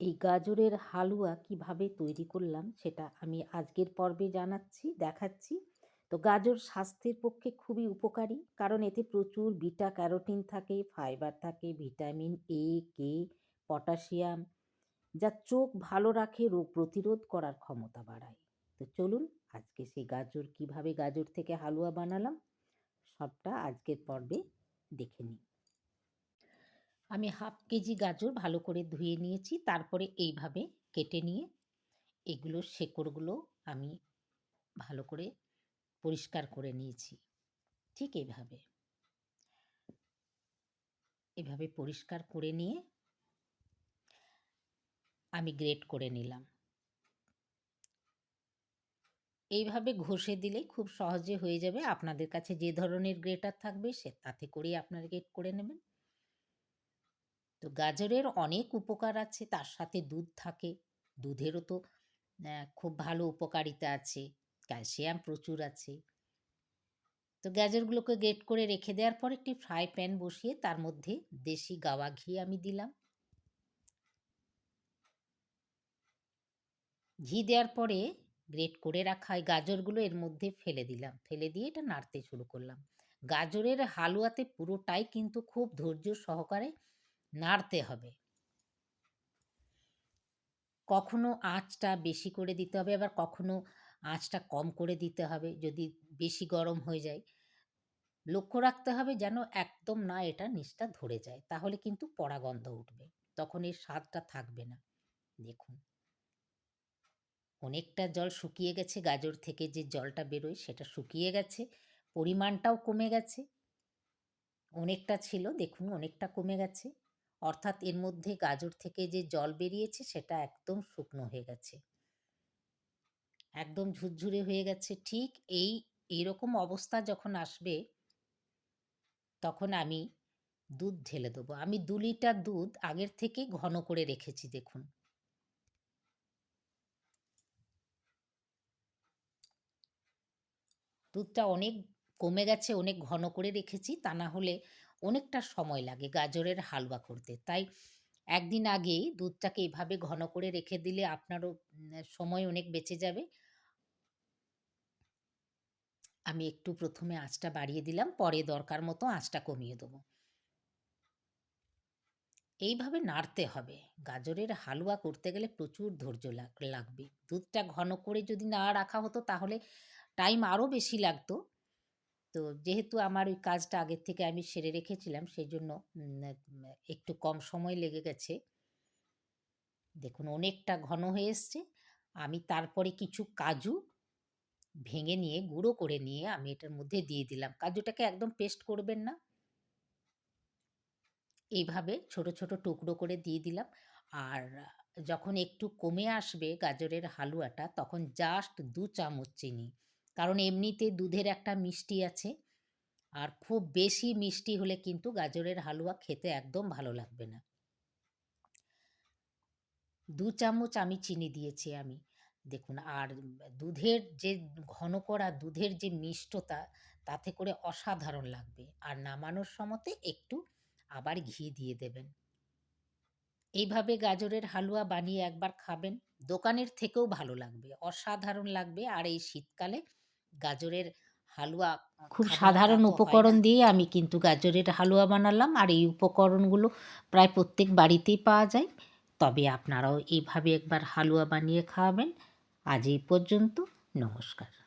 এই গাজরের হালুয়া কীভাবে তৈরি করলাম সেটা আমি আজকের পর্বে জানাচ্ছি, দেখাচ্ছি। তো গাজর স্বাস্থ্যের পক্ষে খুবই উপকারী কারণ এতে প্রচুর বিটা ক্যারোটিন থাকে, ফাইবার থাকে, ভিটামিন এ, কে, পটাশিয়াম, যা চোখ ভালো রাখে, রোগ প্রতিরোধ করার ক্ষমতা বাড়ায়। তো চলুন আজকে সেই গাজর, কীভাবে গাজর থেকে হালুয়া বানালাম, সবটা আজকের পর্বে দেখে নিই। আমি হাফ কেজি গাজর ভালো করে ধুয়ে নিয়েছি, তারপরে এইভাবে কেটে নিয়ে এগুলো শেকড়গুলো আমি ভালো করে পরিষ্কার করে নিয়েছি। ঠিক এইভাবে এভাবে পরিষ্কার করে নিয়ে আমি গ্রেট করে নিলাম। এইভাবে ঘষে দিলে খুব সহজে হয়ে যাবে। আপনাদের কাছে যে ধরনের গ্রেটার থাকবে সে তাতে করেই আপনারা গ্রেট করে নেবেন। তো গাজরের অনেক উপকার আছে, তার সাথে দুধ থাকে। দুধেরও তো খুব ভালো উপকারিতা আছে, ক্যালসিয়াম প্রচুর আছে। তো গাজরগুলোকে গ্রেট করে রেখে দেওয়ার পর একটি ফ্রাই প্যান বসিয়ে তার মধ্যে দেশি গাওয়া ঘি আমি দিলাম। ঘি দেওয়ার পরে গ্রেট করে রাখা গাজরগুলো এর মধ্যে ফেলে দিলাম। ফেলে দিয়ে এটা নাড়তে শুরু করলাম। গাজরের হালুয়াতে পুরোটাই কিন্তু খুব ধৈর্য সহকারে নাড়তে হবে। কখনো আঁচটা বেশি করে দিতে হবে, আবার কখনো আঁচটা কম করে দিতে হবে যদি বেশি গরম হয়ে যায়। লক্ষ্য রাখতে হবে যেন একদম না এটা নিচটা ধরে যায়, তাহলে কিন্তু পড়া গন্ধ উঠবে, তখন এর স্বাদটা থাকবে না। দেখুন। অনেকটা জল শুকিয়ে গেছে, গাজর থেকে যে জলটা বেরোয় সেটা শুকিয়ে গেছে, পরিমাণটাও কমে গেছে। অনেকটা ছিল, দেখুন, অনেকটা কমে গেছে। অর্থাৎ এর মধ্যে গাজর থেকে যে জল বেরিয়েছে, সেটা একদম শুকনো হয়ে গেছে। একদম ঝুরঝুরে হয়ে গেছে। ঠিক এই এইরকম অবস্থা যখন আসবে, তখন আমি দুধ ঢেলে দেবো। আমি দু লিটার দুধ আগের থেকে ঘন করে রেখেছি, দেখুন। দুধটা অনেক কমে গেছে, অনেক ঘন করে রেখেছি। তা না হলে অনেকটা সময় লাগে গাজরের হালুয়া করতে। তাই একদিন আগেই দুধটাকে এভাবে ঘন করে রেখে দিলে আপনারও সময় অনেক বেঁচে যাবে। আমি একটু প্রথমে আঁচটা বাড়িয়ে দিলাম, পরে দরকার মতো আঁচটা কমিয়ে দেবো। এইভাবে নাড়তে হবে। গাজরের হালুয়া করতে গেলে প্রচুর ধৈর্য লাগবে। দুধটা ঘন করে যদি না রাখা হতো তাহলে টাইম আরও বেশি লাগতো। তো যেহেতু আমার ওই কাজটা আগের থেকে আমি সেরে রেখেছিলাম সেই জন্য একটু কম সময় লেগে গেছে। দেখুন, অনেকটা ঘন হয়ে এসছে। আমি তারপরে কিছু কাজু ভেঙে নিয়ে, গুঁড়ো করে নিয়ে আমি এটার মধ্যে দিয়ে দিলাম। কাজুটাকে একদম পেস্ট করবেন না। এইভাবে ছোট ছোট টুকরো করে দিয়ে দিলাম। আর যখন একটু কমে আসবে গাজরের হালুয়াটা, তখন জাস্ট দু চামচ চিনি। কারণ এমনিতে দুধের একটা মিষ্টি আছে। আর খুব বেশি মিষ্টি হলে কিন্তু গাজরের হালুয়া খেতে একদম ভালো লাগবে না। দু চামচ আমি চিনি দিয়েছি আমি। দেখুন, আর দুধের যে ঘন করা, দুধের যে মিষ্টতা, তাতে করে অসাধারণ লাগবে। আর নামানোর সময়তে একটু আবার ঘি দিয়ে দেবেন। এইভাবে গাজরের হালুয়া বানিয়ে একবার খাবেন। দোকানের থেকেও ভালো লাগবে, অসাধারণ লাগবে। আর এই শীতকালে গাজরের হালুয়া খুব সাধারণ উপকরণ দিয়ে আমি কিন্তু গাজরের হালুয়া বানালাম আর এই উপকরণগুলো প্রায় প্রত্যেক বাড়িতেই পাওয়া যায়। তবে আপনারাও এইভাবে একবার হালুয়া বানিয়ে খাওয়াবেন। আজ এই পর্যন্ত নমস্কার।